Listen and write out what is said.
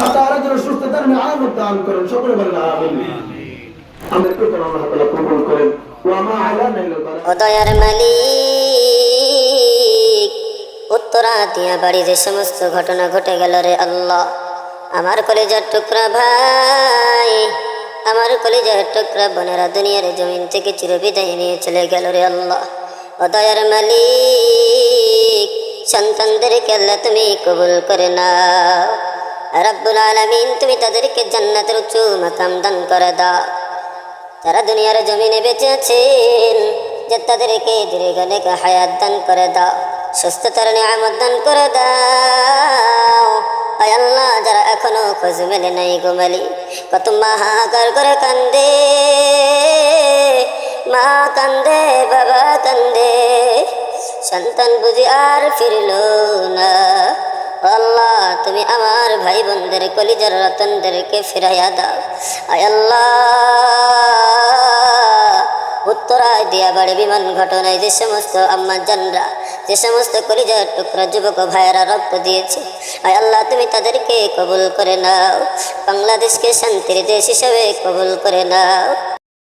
আর তারা যেন সুস্থতার আলামত দান করেন সকলে বলেন আমিন। আমাদের কৃপণ আল্লাহ তাআলা কবুল করেন। ওয়া মা আলানা ইল্লাল বালাগ উদয়ার মালিক উত্তরা দিয়া বাড়ি যে সমস্ত ঘটনা ঘটে গেল রে আল্লাহ। আমার কলেজার টুকরা ভাই আমার কলেজার টুকরা বোনেরা দুনিয়ার জমিন থেকে চিরবিদায় নিয়ে চলে গেল রে আল্লাহ। উদয়ার মালিক সন্তানদেরকে আল্লাহ তুমি কবুল করে নাও। রব্বুল আলামিন, তুমি তাদেরকে জান্নাতের উঁচু মাকাম দান করে দাও। যারা দুনিয়ার জমিনে বেঁচে আছেন, যে তাদেরকে দীর্ঘ নেক হায়াত দান করে দাও, সুস্থতার নিয়ামত দান করে দাও। আয় যারা এখনও খোঁজ মেলে নাই গোমালি কত মাহাকার করে কান্দে। মা কান্দে, বাবা কান্দে, সন্তান বুঝি আর ফিরল না। তুমি আমার ভাই বোনদের কলিজার রতনদেরকে ফিরাইয়া দাও। আল্লাহ। উত্তরায় দিয়া বাড়ি বিমান ঘটনায় যে সমস্ত আম্মা জানরা, যে সমস্ত কলিজার টুকরা যুবক ভাইয়েরা রক্ত দিয়েছে, আয় আল্লাহ, তুমি তাদেরকে কবুল করে নাও। বাংলাদেশকে শান্তির দেশ হিসাবে কবুল করে নাও।